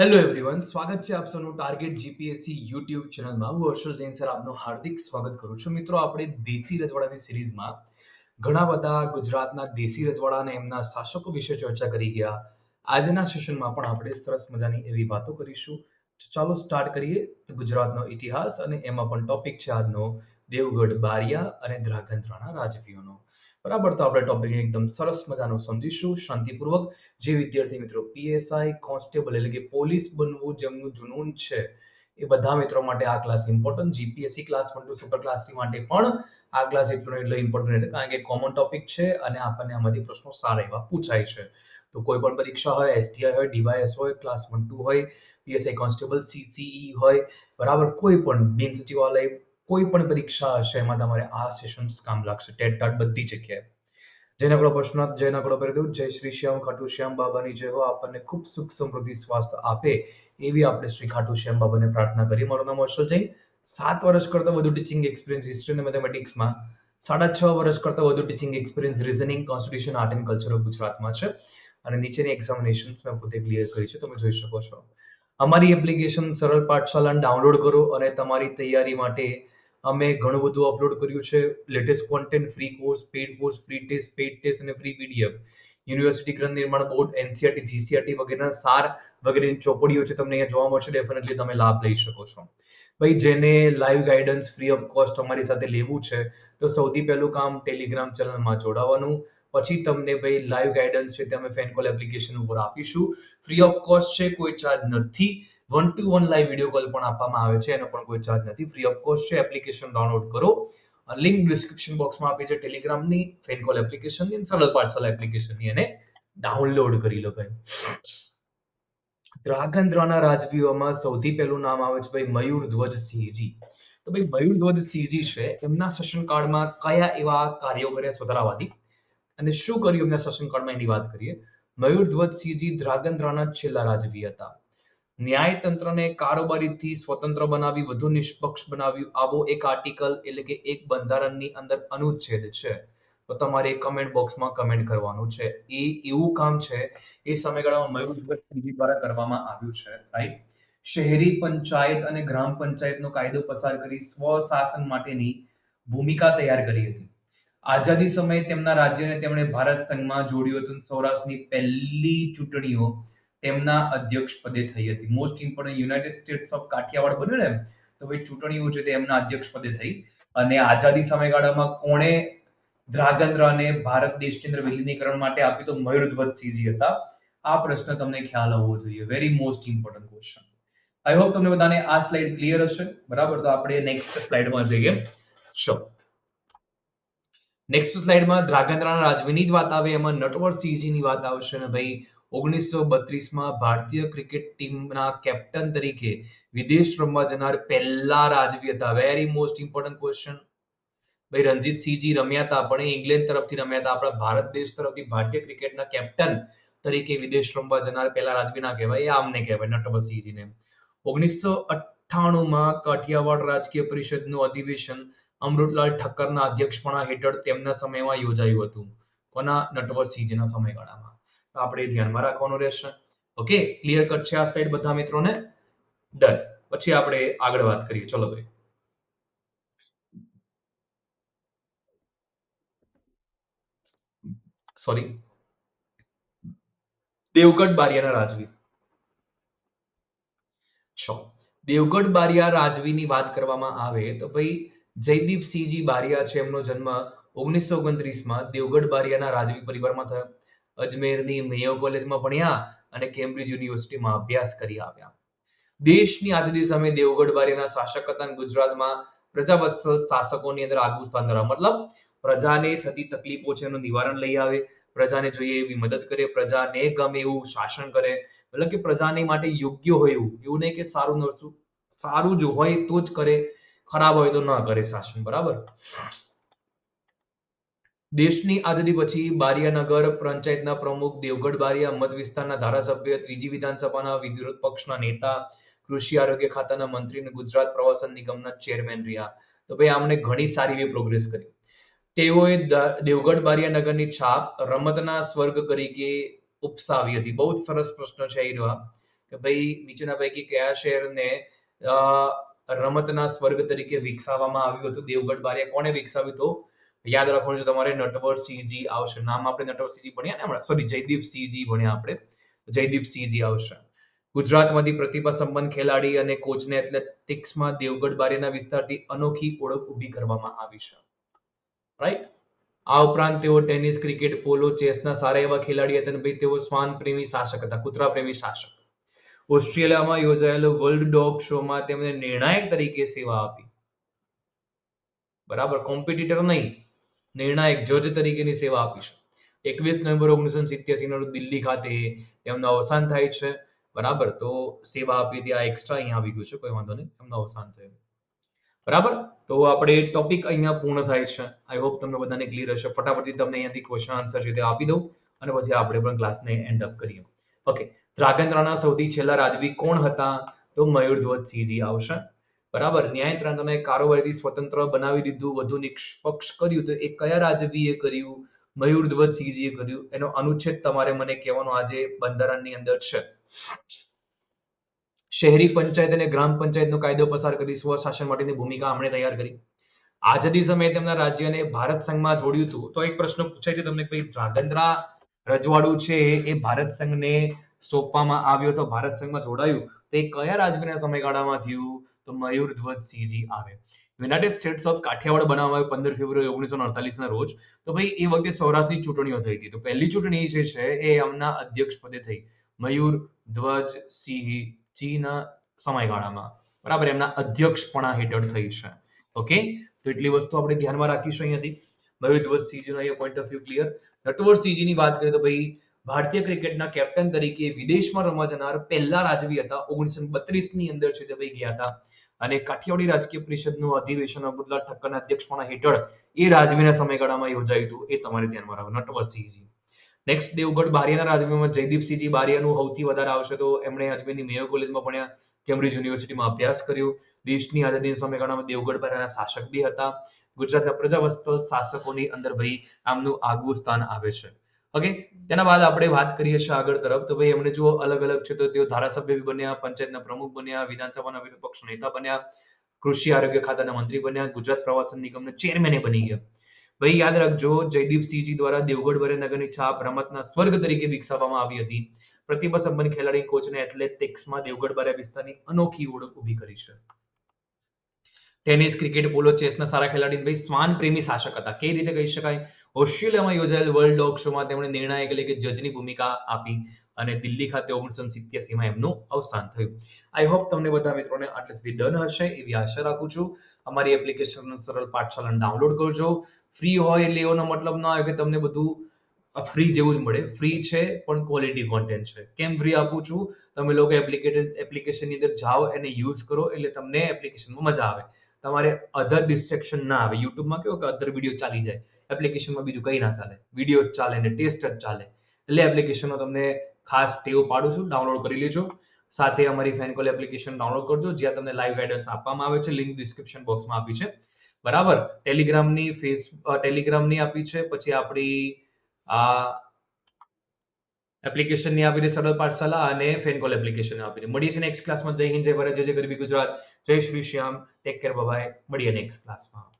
Hello everyone સ્વાગત છે આપ સૌનું ટાર્ગેટ જીપીએસસી યુટ્યુબ ચેનલમાં. હું હર્ષલ જૈન સર આપનું હાર્દિક સ્વાગત કરું છું. મિત્રો, આપણે દેશી રજવાડાની સિરીઝમાં ઘણા બધા ગુજરાતના દેશી રજવાડા અને એમના શાસકો વિશે ચર્ચા કરી ગયા. આજના સેશનમાં પણ આપણે સરસ મજાની એવી વાતો કરીશું. ચાલો સ્ટાર્ટ કરીએ ગુજરાતનો ઇતિહાસ અને એમાં પણ ટોપિક છે આજનો. દેવગઢ, બારિયા અને ધ્રાગંદ્રાના રાજવીઓનો બરાબર, તો આપણે ટોપિક એકદમ સરસ મજાનું સમજીશું. શાંતિપૂર્વક. જે વિદ્યાર્થી મિત્રો પીએસઆઈ કોન્સ્ટેબલ એટલે કે પોલીસ બનવું જેમનું જુનૂન છે, એ બધા મિત્રો માટે આ class important GPSC class one two super class three માટે પણ આ ક્લાસ એટલો એટલો ઇમ્પોર્ટન્ટ એટલે કારણ કે કોમન ટોપિક છે અને આપણને આમાંથી પ્રશ્નો સારા એવા પૂછાય છે. તો કોઈ પણ પરીક્ષા હોય એસટીઆઈ હોય ડીવાયએસ હોય ક્લાસ વન ટુ હોય પીએસઆઈ કોન્સ્ટેબલ સીસીઈ હોય, બરાબર, કોઈ પણ બિન સચિવાલય કોઈ પણ પરીક્ષા હશે, એમાં તમારે આ સેશન્સ કામ લાગશે. ટેટ ટાટ બધી જગ્યાએ. જય નકડો પશુનાથ જય નકડો પરિદેવ જય શ્રી શ્યામ ખાટુ શ્યામ બાબાની જય હો આપણને ખૂબ સુખ સમૃદ્ધિ સ્વાસ્થ્ય આપે એવી આપણે શ્રી ખાટુ શ્યામ બાબાને પ્રાર્થના કરી મારું નામ હર્ષલ જૈન. સાત વર્ષ કરતા વધુ ટીચિંગ એક્સપિરિયન્સ હિસ્ટ્રી અને મેથેમેટિક્સમાં સાડા છ વર્ષ કરતા વધુ teaching experience reasoning constitution art and culture of ગુજરાતમાં છે. અને નીચેની એક્ઝામિનેશન્સ મેં પોતે ક્લિયર કરી છે. તમે જોઈ શકો છો. અમારી એપ્લિકેશન સરળ પાઠશાળાને ડાઉનલોડ કરો અને તમારી તૈયારી માટે અમે ઘણું બધું અપલોડ કર્યું છે. Latest content free course paid course free test paid test અને ફ્રી પીડીએફ યુનિવર્સિટી ગ્રંથ નિર્માણ બોર્ડ એનસીઆરટી જીસીઆરટી વગેરેના સાર વગેરેની ચોપડીઓ છે તમને અહીંયા જોવા મળશે. ડેફિનેટલી તમે લાભ લઈ શકો છો. ભાઈ, જેને live guidance free of cost અમારી સાથે લેવું છે, તો સૌથી પહેલું કામ ટેલિગ્રામ ચેનલમાં જોડાવાનું. પછી તમને ભાઈ લાઈવ ગાઈડન્સ છે તે અમે ફેન કોલ એપ્લિકેશન ઉપર આપીશું. ફ્રી ઓફ કોસ્ટ છે, કોઈ ચાર્જ નથી. One to one live video call પણ આપવામાં આવે છે, એનો પણ કોઈ ચાર્જ નથી. ફ્રી ઓફ કોસ્ટ છે એપ્લિકેશન ડાઉનલોડ કરો. લિંક ડિસ્ક્રિપ્શન બોક્સમાં આપી છે ટેલિગ્રામની ફેન કોલ એપ્લિકેશનની સરળ પાર્સલ એપ્લિકેશનની એને ડાઉનલોડ કરી લો ભાઈ. ધ્રાગંદ્રાના રાજવીઓમાં સૌથી પહેલું નામ આવે છે ભાઈ મયુર ધ્વજ સિંહજી. તો ભાઈ મયુર ધ્વજ સિંહજી છે, એમના શાસનકાળમાં કયા એવા કાર્યો કર્યા સ્વતંત્રવાદી અને શું કર્યું એમના શાસનકાળમાં એની વાત કરીએ? મયુર ધ્વજ સિંહજી ધ્રાગંદ્રાના છેલ્લા રાજવી હતા. ન્યાયતંત્રને કારોબારીથી સ્વતંત્ર બનાવી, વધુ નિષ્પક્ષ બનાવ્યું આવો એક આર્ટિકલ એટલે કે એક બંધારણની અંદર અનુચ્છેદ છે. તો તમારે કમેન્ટ બોક્સમાં કમેન્ટ કરવાનું છે. એ એવું કામ છે, એ સમયગાળામાં મયુર દ્વારા કરવામાં આવ્યું છે રાઈટ શહેરી પંચાયત અને ગ્રામ પંચાયતનો કાયદો પસાર કરી સ્વશાસન માટેની ભૂમિકા તૈયાર કરી હતી. આઝાદી સમયે તેમના રાજ્યને તેમણે ભારત સંઘમાં જોડ્યું હતું. સૌરાષ્ટ્રની પહેલી ચૂંટણીઓ તેમના અધ્યક્ષ પદે થઈ હતી. Most important United States of Kathiawad બન્યું ને તો ભાઈ ચૂંટણીઓ છે તે અધ્યક્ષ પદે થઈ. અને આઝાદી સમયગાળામાં કોણે ધ્રાગંદ્રાને ભારત દેશની વિલીનીકરણ માટે આપ્યું તો મયુરધ્વજસિંહજી હતા? આ પ્રશ્ન તમને ખ્યાલ આવવો જોઈએ. Very most important question I hope તમને બધાને આ સ્લાઇડ ક્લિયર હશે. બરાબર? તો આપણે નેક્સ્ટ સ્લાઇડમાં જઈએ. શો નેક્સ્ટ સ્લાઇડમાં ધ્રાગંદ્રાના રાજવીની જ વાત આવે, એમાં નટવરસિંહજીની વાત આવશે ને ભાઈ? ઓગણીસો બત્રીસમાં ભારતીય ક્રિકેટ ટીમના કેપ્ટન તરીકે વિદેશ રમવા જનાર પહેલા રાજવી હતા. વેરી મોસ્ટ ઇમ્પોર્ટન્ટ ક્વેશ્ચન ભાઈ, રણજીતસિંહજી રમ્યા હતા, પણ એ ઇંગ્લેન્ડ તરફથી રમ્યા હતા. આપણા ભારત દેશ તરફથી ભારતીય ક્રિકેટના કેપ્ટન તરીકે વિદેશ રમવા જનાર પહેલા રાજવી ના કહેવાય આમને કહેવાય, નટવરસિંહજીને. ઓગણીસો અઠ્ઠાણુંમાં કાઠિયાવાડ રાજકીય પરિષદનું અધિવેશન અમૃતલાલ ઠક્કરના અધ્યક્ષપણા હેઠળ તેમના સમયમાં યોજાયું હતું. કોના? નટવરસિંહજીના સમયગાળામાં. આપણે ધ્યાનમાં રાખવાનું રહેશે. ઓકે ક્લિયર કટ છે આ સ્લાઇડ બધા મિત્રોને? ડન પછી આપણે આગળ વાત કરીએ. ચલો ભાઈ. સોરી દેવગઢ બારિયાના રાજવી. છો. દેવગઢ બારિયા રાજવીની વાત કરવામાં આવે તો ભાઈ, જયદીપસિંહજી બારિયા છે એમનો જન્મ ઓગણીસો ઓગણત્રીસમાં દેવગઢ બારિયાના રાજવી પરિવારમાં થયો. અજમેરની મેયો કોલેજમાં ભણ્યા અને કેમ્બ્રિજ યુનિવર્સિટીમાં અભ્યાસ કરી આવ્યા. દેશની આઝાદી સમયે દેવગઢ બારીના શાસક હતા ગુજરાતમાં પ્રજાવત્સલ શાસકોની અંદર આગવું સ્થાન ધરાવ. મતલબ, પ્રજાને થતી તકલીફો છે એનું નિવારણ લઈ આવે, પ્રજાને જોઈએ એવી મદદ કરે, પ્રજાને ગમે એવું શાસન કરે. મતલબ કે પ્રજાને માટે યોગ્ય હોય એવું એવું નહીં કે સારું નરસું સારું જ હોય તો જ કરે, ખરાબ હોય તો ન કરે શાસન. બરાબર? દેશની આઝાદી પછી બારિયાનગર પંચાયતના પ્રમુખ દેવગઢ બારિયા મત વિસ્તારના ધારાસભ્ય ત્રીજી વિધાનસભાના વિરોધ પક્ષના નેતા, કૃષિ આરોગ્ય ખાતાના મંત્રી અને ગુજરાત પ્રવાસન નિગમના ચેરમેન રહ્યા. તો ભાઈ, આમને ઘણી સારી એવી પ્રોગ્રેસ કરી. તેઓએ દેવગઢ બારિયાનગરની છાપ રમતના સ્વર્ગ તરીકે ઉપસાવી હતી. બહુ જ સરસ પ્રશ્ન છે એ રહ્યા. કે ભાઈ, નીચેના પૈકી કયા શહેરને રમતના સ્વર્ગ તરીકે વિકસાવવામાં આવ્યું હતું? દેવગઢ બારિયા કોણે વિકસાવ્યું હતું યાદ રાખવાનું છે તમારે નટવરસિંહજી આવશે. નામ આપણે નટવરસિંહજી ભણ્યા ને હમણાં? સોરી જયદીપસિંહજી ભણ્યા આપણે. જયદીપસિંહજી આવશે. ગુજરાતમાંથી પ્રતિભા સંપન્ન ખેલાડી અને કોચને એથ્લેટિક્સમાં દેવગઢ બારીના વિસ્તારથી અનોખી ઓળખ ઊભી કરવામાં આવી છે. રાઈટ આ ઉપરાંત તેઓ ટેનિસ, ક્રિકેટ, પોલો, ચેસના સારા એવા ખેલાડી હતા અને તેઓ શ્વાન પ્રેમી શાસક હતા, કૂતરા પ્રેમી શાસક. ઓસ્ટ્રેલિયામાં યોજાયેલો વર્લ્ડ ડોગ શોમાં તેમણે નિર્ણાયક તરીકે સેવા આપી. બરાબર? કોમ્પિટિટર નહીં. નિર્ણાયક જજ તરીકેની સેવા આપી એકવીસ નવેમ્બર ઓગણીસો સિત્યાસી ના દિલ્હી ખાતે તેમનું અવસાન થાય છે. બરાબર? તો સેવા આપી હતી આ એક્સ્ટ્રા અહીંયા આવી ગયું છે, કોઈ વાંધો નહીં. એમનું અવસાન થયું. બરાબર? તો આપણે ટોપિક અહીંયા પૂર્ણ થાય છે. આઈ હોપ તમને બધાને ક્લિયર હશે. ફટાફટથી તમને અહીંયાથી ક્વેશ્ચન આન્સર છે તે આપી દઉં. અને પછી આપણે પણ ક્લાસને એન્ડ અપ કરીએ. ઓકે ધ્રાગેન્દ્રના સૌથી છેલ્લા રાજવી કોણ હતા? તો મયુરધ્વજ સિંહજી આવશે. બરાબર. ન્યાયતંત્રને કારોબારીથી સ્વતંત્ર બનાવી દીધું, વધુ નિષ્પક્ષ કર્યું તો એ કયા રાજવીએ કર્યું? મયુરધ્વજ સિંહજીએ કર્યું? એનો અનુચ્છેદ તમારે મને કહેવાનો આજે બંધારણની અંદર છે. શહેરી પંચાયત અને ગ્રામ પંચાયતનો કાયદો પસાર કરી, સ્વશાસન માટેની ભૂમિકા આપણે તૈયાર કરી. આઝાદી સમયે તેમના રાજ્યને ભારત સંઘમાં જોડ્યું હતું. તો એક પ્રશ્ન પૂછાય છે તમને કે ધ્રાગંદ્રા રજવાડું છે એ ભારત સંઘને સોંપવામાં આવ્યો તો ભારત સંઘમાં જોડાયું? તો એ કયા રાજવીના સમયગાળામાં થયું? તો મયુરધ્વજ સિંહજી આવે. યુનાઇટેડ સ્ટેટ્સ ઓફ કાઠિયાવાડ બનાવવામાં આવ્યું પંદર ફેબ્રુઆરી ઓગણીસો અડતાલીસ ના રોજ. તો ભાઈ, એ વખતે સૌરાષ્ટ્રની ચૂંટણીઓ થઈ હતી. તો પહેલી ચૂંટણી જે છે, એ એમના અધ્યક્ષ પદે થઈ. મયુર ધ્વજ સિંહજીના સમયગાળામાં. બરાબર, એમના અધ્યક્ષપણા હેઠળ થઈ છે. ઓકે? તો એટલી વસ્તુ આપણે ધ્યાનમાં રાખીશું અહીંયાથી. મયુર ધ્વજ સિંહજીનો અહીંયા point of view clear Natwar સિંહજીની વાત કરીએ તો ભાઈ ભારતીય ક્રિકેટના કેપ્ટન તરીકે વિદેશમાં રમવા જનાર પહેલા રાજવી હતા. ઓગણીસો બત્રીસની અંદર છે તે ભાઈ ગયા હતા. અને કાઠિયાવાડી રાજકીય પરિષદનું અધિવેશન અબ્દુલ્લા ઠક્કરના અધ્યક્ષપણા હેઠળ એ રાજવીના સમયગાળામાં યોજાયું હતું. એ તમારે ધ્યાનમાં રાખવું નટવરસિંહજી. નેક્સ્ટ દેવગઢ બારિયાના રાજવીમાં જયદીપસિંહજી બારિયાનું સૌથી વધારે આવશે તો એમણે અજમેરની મેયો કોલેજમાં ભણ્યા, કેમ્બ્રિજ યુનિવર્સિટીમાં અભ્યાસ કર્યો. દેશની આઝાદીના સમયગાળામાં દેવગઢ બારિયાના શાસક બી હતા. ગુજરાતના પ્રજાવત્સલ શાસકોની અંદર ભાઈ આમનું આગવું સ્થાન આવે છે. ઓકે તેના બાદ આપણે વાત કરીએ છીએ આગળ તરફ. તો ભાઈ એમણે જો અલગ અલગ છે તો તેઓ ધારાસભ્ય બન્યા, પંચાયતના પ્રમુખ બન્યા, વિધાનસભાના વિરોધ નેતા બન્યા, કૃષિ આરોગ્ય ખાતાના મંત્રી બન્યા, ગુજરાત પ્રવાસન નિગમના ચેરમેને બની ગયા. ભાઈ, યાદ રાખજો, જયદીપસિંહજી દ્વારા દેવગઢ બરે નગરની છાપ રમતના સ્વર્ગ તરીકે વિકસાવવામાં આવી હતી. પ્રતિભા સંપન્ન ખેલાડી કોચને એથ્લેટિક્સમાં દેવગઢ બારે વિસ્તારની અનોખી ઓળખ ઊભી કરી છે. ટેનિસ ક્રિકેટ પોલો ચેસના સારા ખેલાડી ભાઈ શ્વાન પ્રેમી શાસક હતા. કઈ રીતે કહી શકાય? ઓસ્ટ્રેલિયામાં યોજાયેલ વર્લ્ડ ડોગ શોમાં તેમણે નિર્ણાયક એટલે કે જજની ભૂમિકા આપી અને દિલ્હી ખાતે ઓગણીસો સિત્યાસીમાં એમનું અવસાન થયું. આઈ હોપ તમને બધા મિત્રોને આટલે સુધી ડન હશે એવી આશા રાખું છું. અમારી એપ્લિકેશન સરળ પાઠશાલાને ડાઉનલોડ કરજો. ફ્રી હોય એટલે એનો મતલબ ના હોય કે તમને બધું ફ્રી જેવું જ મળે. ફ્રી છે, પણ ક્વોલિટી કોન્ટેન્ટ છે. કેમ ફ્રી આપું છું? તમે લોકો એપ્લિકેશન એપ્લિકેશનની અંદર જાઓ એને યુઝ કરો એટલે તમને એપ્લિકેશનમાં મજા આવે. તમારે અધર ડિસ્ટ્રેક્શન ના આવે. યુટ્યુબમાં કેવો કે અધર વીડિયો ચાલી જાય. એપ્લિકેશનમાં બીજું કંઈ ના ચાલે. વીડિયો જ ચાલે ને ટેસ્ટ જ ચાલે. એટલે એપ્લિકેશનનો તમને ખાસ ટેવ પાડું છું. ડાઉનલોડ કરી લેજો. સાથે અમારી ફેનકોલ એપ્લિકેશન ડાઉનલોડ કરજો. જ્યાં તમને લાઈવ ગાઈડન્સ આપવામાં આવે છે. લિંક ડિસ્ક્રિપ્શન બોક્સમાં આપી છે. બરાબર? ટેલિગ્રામની ફેસ ટેલિગ્રામની આપી છે. પછી આપણી આ એપ્લિકેશનની આપી છે સરળ પાઠશાલા અને ફેનકોલ એપ્લિકેશન આપી છે. મળીએ છીએ નેક્સ્ટ ક્લાસમાં જય હિન્દ, જય ભારત, જય જય ગરવી ગુજરાત. જય Shri Shyam. Take care bye મળીએ નેક્સ્ટ ક્લાસમાં